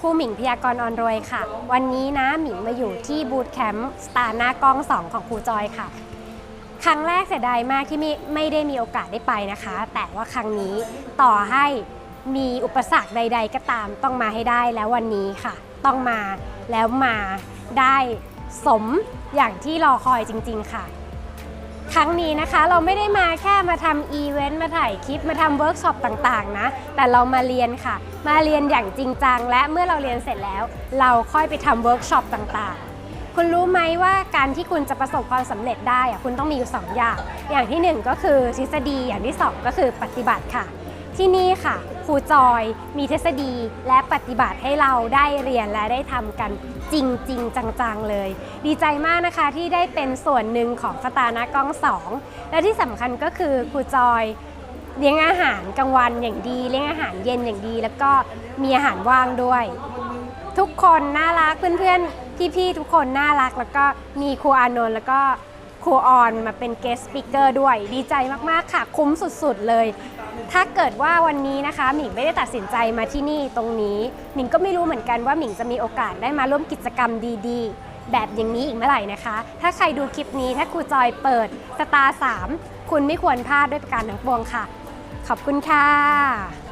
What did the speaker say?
ครูหมิงพยากรออนรวยค่ะ วันนี้นะหมิงมาอยู่ที่บูธแคมป์สตาร์หน้ากล้อง 2 ของครูจอยค่ะ ครั้งแรกเสียดายมากที่ไม่ไม่ได้มีโอกาสได้ไปนะคะ แต่ว่าครั้งนี้ต่อให้มีอุปสรรคใด ๆ ก็ตามต้องมาให้ได้แล้ววันนี้ค่ะ ต้องมาแล้วมาได้สมอย่างที่รอคอยจริง ๆ ค่ะ รั้งนี้นะคะ เราไม่ได้มาแค่มาทำอีเวนต์มาถ่ายคลิปมาทำเวิร์กช็อปต่างๆนะ แต่เรามาเรียนค่ะ มาเรียนอย่างจริงจัง และเมื่อเราเรียนเสร็จแล้ว เราค่อยไปทำเวิร์กช็อปต่างๆคุณรู้ไหมว่าการที่คุณจะประสบความสำเร็จได้คุณต้องมีอยู่สองอย่าง อย่างที่หนึ่งก็คือทฤษฎีอย่างที่สองก็คือปฏิบัติค่ะ ที่นี่ค่ะครูจอยมีทฤษฎีและปฏิบัติให้เราได้เรียนและได้ทำกันจริงจริงจังๆเลย ดีใจมากนะคะที่ได้เป็นส่วนหนึ่งของสตาร์นะกล้องสองและที่สำคัญก็คือครูจอยเลี้ยงอาหารกลางวันอย่างดี เลี้ยงอาหารเย็นอย่างดี แล้วก็มีอาหารว่างด้วย ทุกคนน่ารักเพื่อนๆพี่ๆทุกคนน่ารัก แล้วก็มีครูอานนท์แล้วก็ ครูออนมาเป็นเกสต์สปิเกอร์ด้วย ดีใจมากๆค่ะ คุ้มสุดๆเลย ถ้าเกิดว่าวันนี้นะคะ หมิงไม่ได้ตัดสินใจมาที่นี่ตรงนี้ หมิงก็ไม่รู้เหมือนกันว่าหมิงจะมีโอกาสได้มาร่วมกิจกรรมดีๆ แบบอย่างนี้อีกเมื่อไหร่นะคะ ถ้าใครดูคลิปนี้ถ้าครูจอยเปิดสตาร์3คุณไม่ควรพลาดด้วยประการทั้งปวงค่ะ ขอบคุณค่ะ